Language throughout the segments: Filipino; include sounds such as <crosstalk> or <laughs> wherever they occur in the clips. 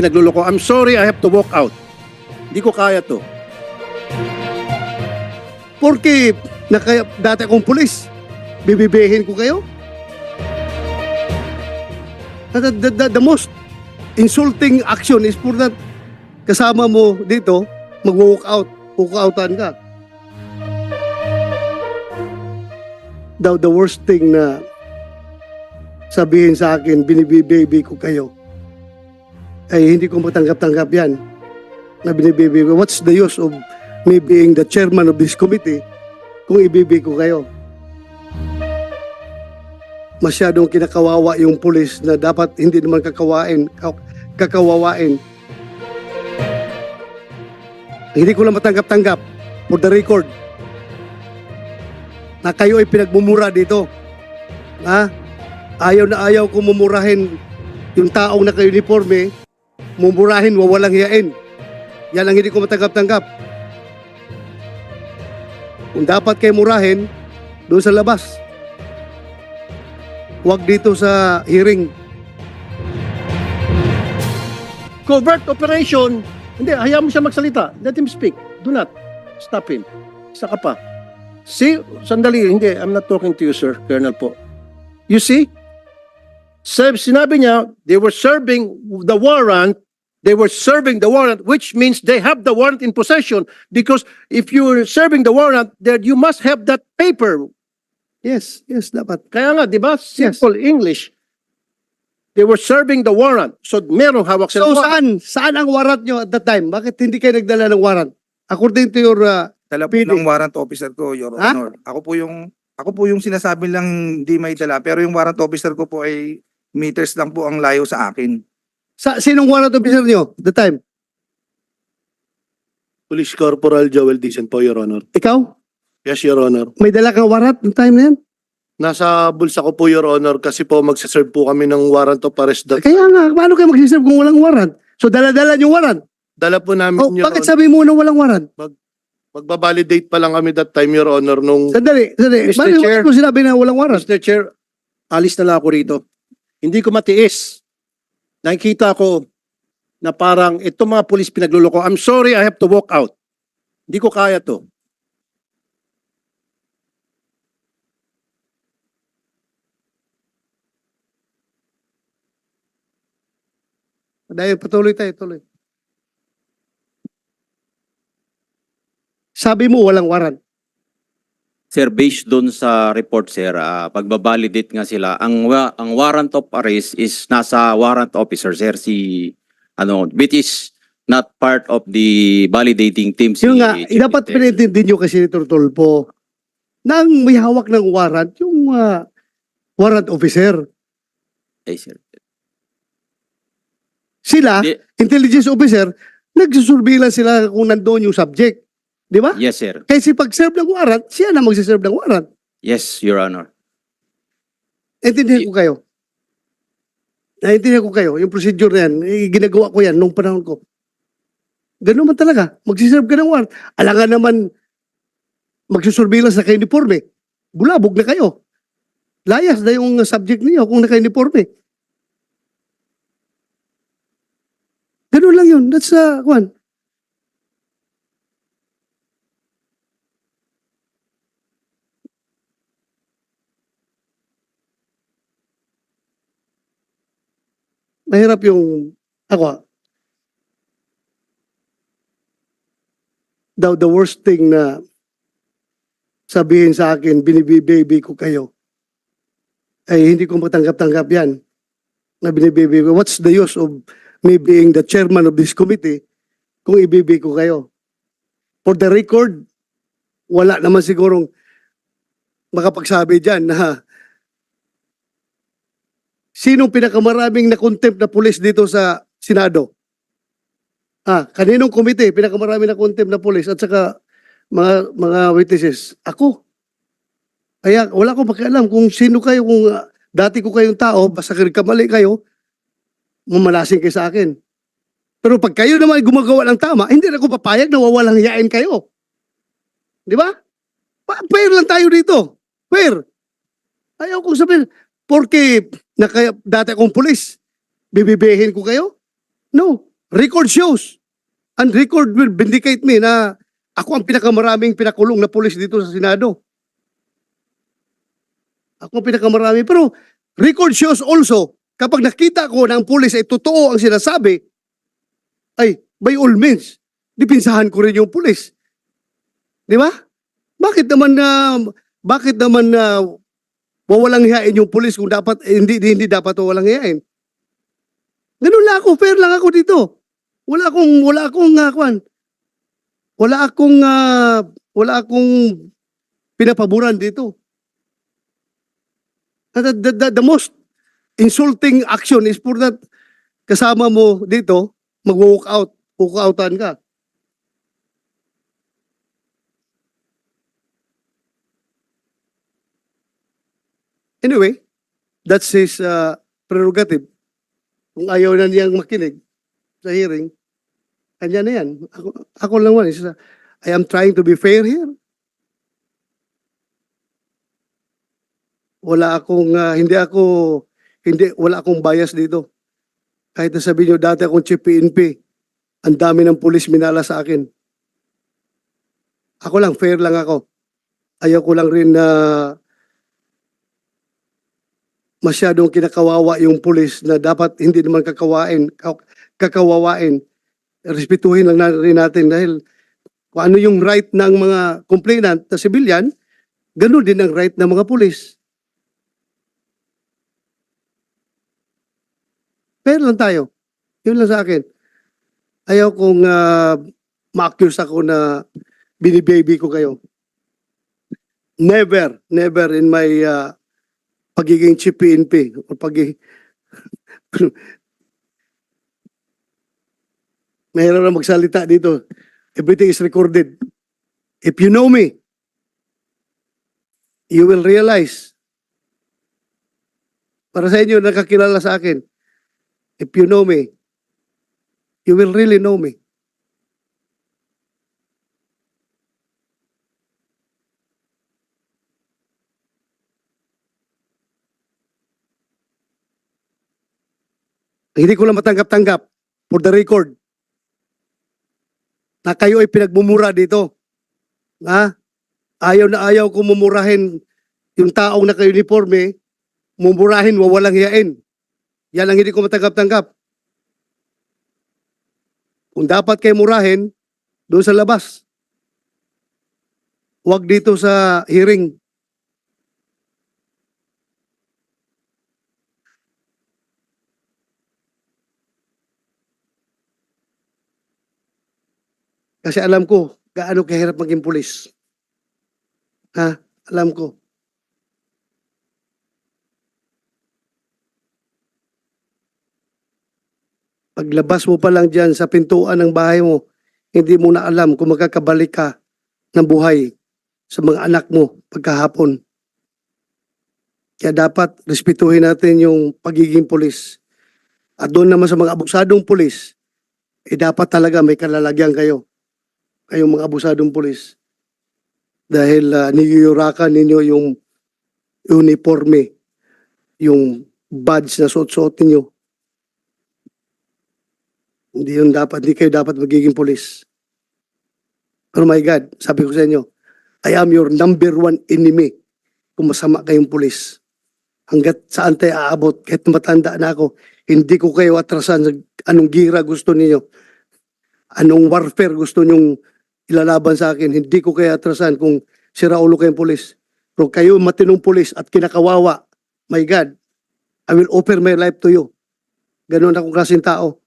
pinagluloko. I'm sorry, I have to walk out. Hindi ko kaya to. Porque naka, dati akong pulis, bibibihin ko kayo? The, the, the, the most insulting action is for that kasama mo dito, mag-walk out, walk outan ka. The, the worst thing na sabihin sa akin, binibibaby ko kayo, ay hindi ko matanggap-tanggap yan na binibaby ko. What's the use of me being the chairman of this committee kung ibibig ko kayo. Masyadong kinakawawa yung pulis na dapat hindi naman kakawain, ka- kakawawain. Hindi ko lang matanggap-tanggap for the record na kayo ay pinagmumura dito. Ha? Ayaw na ayaw ko mumurahin yung taong naka-uniforme, mumurahin, wawalang hiyain. Yan ang hindi ko matanggap-tanggap. Kung dapat kayo murahin, doon sa labas. Huwag dito sa hearing. Covert operation. Hindi, hayaan mo siya magsalita. Let him speak. Do not stop him. Isa ka pa. See, sandali, hindi. I'm not talking to you, sir. Colonel po. You see? Sab- Sinabi niya, they were serving the warrant They were serving the warrant, which means they have the warrant in possession. Because if you're serving the warrant, then you must have that paper. Yes, yes, dapat. Kaya nga, di ba? Simple English. They were serving the warrant. So, merong hawak So sila. saan? Saan ang warrant nyo at that time? Bakit hindi kayo nagdala ng warrant? According to your... uh, Dala po Pili. ng warrant officer ko, Your Ha? Honor. Ako po yung ako po yung sinasabi lang hindi may dala pero yung warrant officer ko po ay meters lang po ang layo sa akin. sa, sinong warrant officer at the time? Police Corporal Joel Dicen po, Your Honor. Ikaw? Yes, Your Honor. May dala kang warrant ng time na yan? Nasa bulsa ko po, Your Honor, kasi po magsaserve po kami ng warrant of arrest. that- Kaya nga, paano kayo mag-reserve kung walang warrant? So dala-dala yung warrant. Dala po namin, Oh, Your bakit Honor. sabi mo na walang warrant? Magbabalidate pa lang kami that time, Your Honor, nung Sandali, sandali. Mr. Bakit Chair. bakit mo sinabi na walang warrant? Mr. Chair, alis na lang ako rito. Hindi ko matiis. Nakikita ko na parang ito mga pulis pinagluloko. I'm sorry, I have to walk out. Hindi ko kaya to. Dahil patuloy tayo, tuloy. Sabi mo walang warrant. Sir, based doon sa report, sir, ah, pagbabalidate nga sila, ang, wa- ang warrant of arrest is nasa warrant officer, sir, si, ano, which is not part of the validating team. Si Yung nga, Chief dapat Intel. pinintindi nyo kasi ni Turtulpo na ang may hawak ng warrant, yung ah, warrant officer. Ay, sir. Sila, Di- intelligence officer, nagsusurveillance sila kung nandoon yung subject. Di ba? Yes, sir. Kasi pag-serve ng warrant, siya na magsiserve ng warrant. Yes, Your Honor. Naintindihan ko kayo. Naintindihan ko kayo. Yung procedure na yan, eh, ginagawa ko yan nung panahon ko. Ganun man talaga. Magsiserve ka ng warrant. Alangan naman magsusurveillance na ka-uniforme. Bulabog na kayo. Layas na yung subject niyo kung naka-uniforme. Ganun lang yun. That's, uh, one. Mahirap yung, ako, the, the worst thing na sabihin sa akin, binibibaby ko kayo, ay hindi ko matanggap-tanggap yan na binibaby ko. What's the use of me being the chairman of this committee kung ibibi ko kayo? For the record, wala naman sigurong makapagsabi dyan na sinong pinakamaraming na contempt na pulis dito sa Senado? Ah, kaninong komite pinakamaraming na contempt na pulis at saka mga mga witnesses? Ako. Kaya wala akong pakialam kung sino kayo, kung ah, dati ko kayong tao, basta kamali kayo, mamalasing kayo sa akin. Pero pag kayo naman gumagawa ng tama, hindi na ako papayag na wawalang hiyain kayo. Di ba? Fair lang tayo dito. Fair. Ayaw kong sabihin, porque na kaya, dati akong pulis, bibibihin ko kayo? No. record shows. And record will vindicate me na ako ang pinakamaraming pinakulong na pulis dito sa Senado. Ako ang pinakamarami. Pero record shows also, kapag nakita ko na ang pulis ay totoo ang sinasabi, ay, by all means, dipinsahan ko rin yung pulis. Di ba? Bakit naman na, bakit naman na wawalang hiyain yung pulis kung dapat, eh, hindi, hindi dapat wawalang hiyain? Ganun lang ako, fair lang ako dito. Wala akong, wala akong, uh, kwan, wala akong, ah, wala akong pinapaboran dito. The, the, the, the most insulting action is for that kasama mo dito, mag-walk out, walk outan ka. Anyway, that's his uh, prerogative. Kung ayaw na niyang makinig sa hearing, kanya na yan. Ako, ako lang man, is, uh, I am trying to be fair here. Wala akong, uh, hindi ako, hindi, wala akong bias dito. Kahit na sabihin nyo, dati akong chief PNP, ang dami ng pulis minala sa akin. Ako lang, fair lang ako. Ayaw ko lang rin na masyadong kinakawawa yung pulis na dapat hindi naman kakawain, ka- kakawawain. Respetuhin lang na, rin natin dahil kung ano yung right ng mga complainant na civilian, ganun din ang right ng mga pulis. Fair lang tayo. Yun lang sa akin. Ayaw kong uh, ma-accuse ako na binibaby ko kayo. Never, never in my uh, pagiging chief PNP o pagiging <laughs> Mahirap na magsalita dito. Everything is recorded. If you know me, you will realize para sa inyo nakakilala sa akin, if you know me, you will really know me. Hindi ko lang matanggap-tanggap for the record na kayo ay pinagmumura dito. Ha? Ayaw na ayaw ko mumurahin yung taong naka-uniforme, mumurahin, wawalang hiyain. Yan ang hindi ko matanggap-tanggap. Kung dapat kayo murahin, doon sa labas. Huwag dito sa hearing. Kasi alam ko gaano kahirap maging pulis. Ha? Alam ko. Paglabas mo pa lang dyan sa pintuan ng bahay mo, hindi mo na alam kung magkakabalik ka ng buhay sa mga anak mo pagkahapon. Kaya dapat respetuhin natin yung pagiging pulis. At doon naman sa mga abusadong pulis, eh dapat talaga may kalalagyan kayo kayong mga abusadong pulis. Dahil uh, niyuyurakan ninyo yung uniforme, yung badge na suot-suot ninyo. Hindi yun dapat, hindi kayo dapat magiging pulis. Pero my God, sabi ko sa inyo, I am your number one enemy kung masama kayong pulis. Hanggat saan tayo aabot, kahit matanda na ako, hindi ko kayo atrasan sa anong gira gusto ninyo. Anong warfare gusto nyong ilalaban sa akin. Hindi ko kaya atrasan kung sira ulo kayong pulis. Pero kayo matinong pulis at kinakawawa, my God, I will offer my life to you. Ganun akong klaseng tao.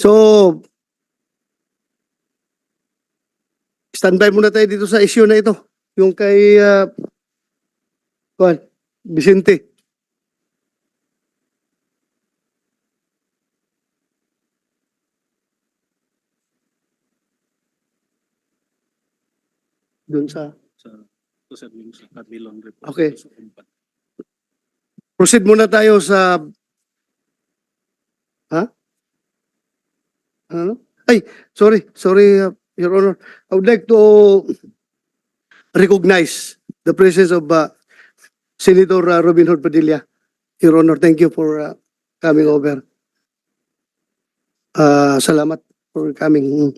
So, standby muna tayo dito sa issue na ito. Yung kay, uh, Juan, Vicente. Doon sa to sa yung sa Cadillon report. Okay. Sa kumpat. Proceed muna tayo sa... Ha? Ano? Ay, sorry, sorry, uh, Your Honor. I would like to recognize the presence of uh, Senator uh, Robin Hood Padilla. Your Honor, thank you for uh, coming over. Uh, salamat for coming.